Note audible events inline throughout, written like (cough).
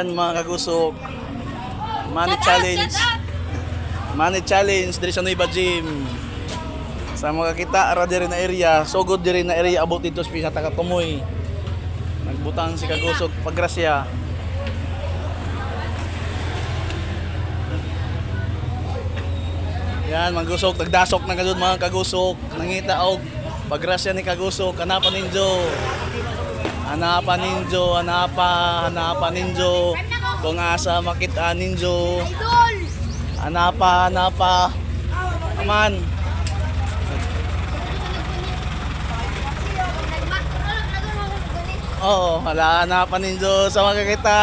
Yan mga kagusok. Money challenge. Money challenge diri sa Nueva Gym. Sa mga kita ara diri na area, so good diri na area abot dito sa taga Tumoy. Nagbutang si kagusok paggrasya. Yan, mga gusok, nagdasok na kadud mga kagusok. Nangita og paggrasya ni kagusok, hanapan ninyo. Hanapan ninyo, hanapa, hanapan ninyo. Kung asa makita. Idol! Hanapa, hanapa. Aman. Oo, hala, hanapan ninyo sa mga kita.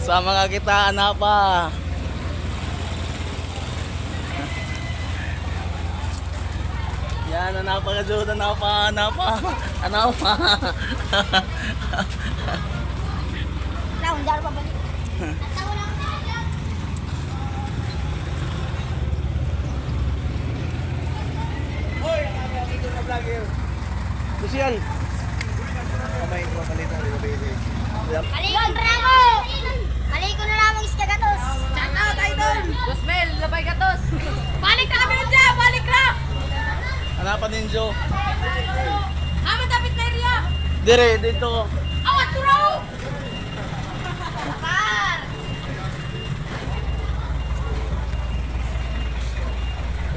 Sa mga kita, hanapa. Yan, hanapa ka dyan, hanapa, hanapa. Hanapa. Laon, daro pa balik. Sosial. Kalikon na ako! Kalikon Ninyo. Amin dapat na area! Dire, dito. Awat turaw! Par!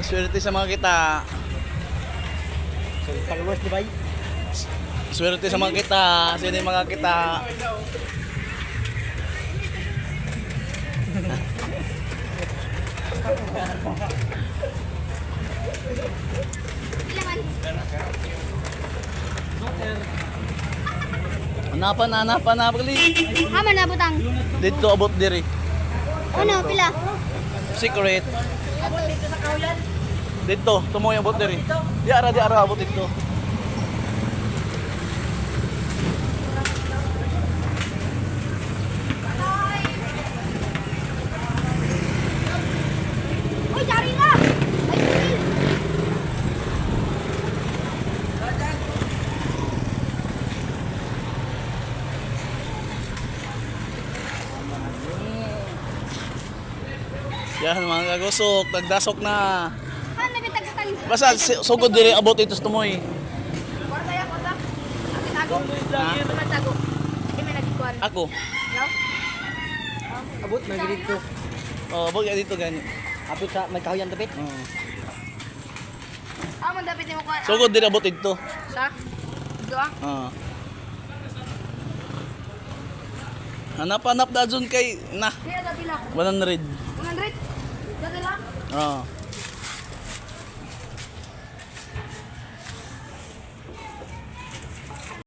Swerte sa mga kita. Pangwas di ba? Swerte sa mga kita. Sino yung mga kita? Ilan (laughs) man? Hanapan, hanapan, hanapan. Haman na butang. Dito abot diri. Ano, pila? Secret. Dito, tumoy abot diri. Di ara, di ara abot dito. Yan mga kagusok, nagdasok na. Basta sugod diri abot ito sa tumoy. Kwarta kwarta. Ako. Abot na dito. Oh, abot ka dito gani. Abot sa may kahoyan tapit. Oh. Ah, man dapat mo kuhan. Sugod diri abot ito. Sa? Ito ah. Ah. Hanap-hanap da dyan kay na Kaya dati lang. 100. 100? 啊.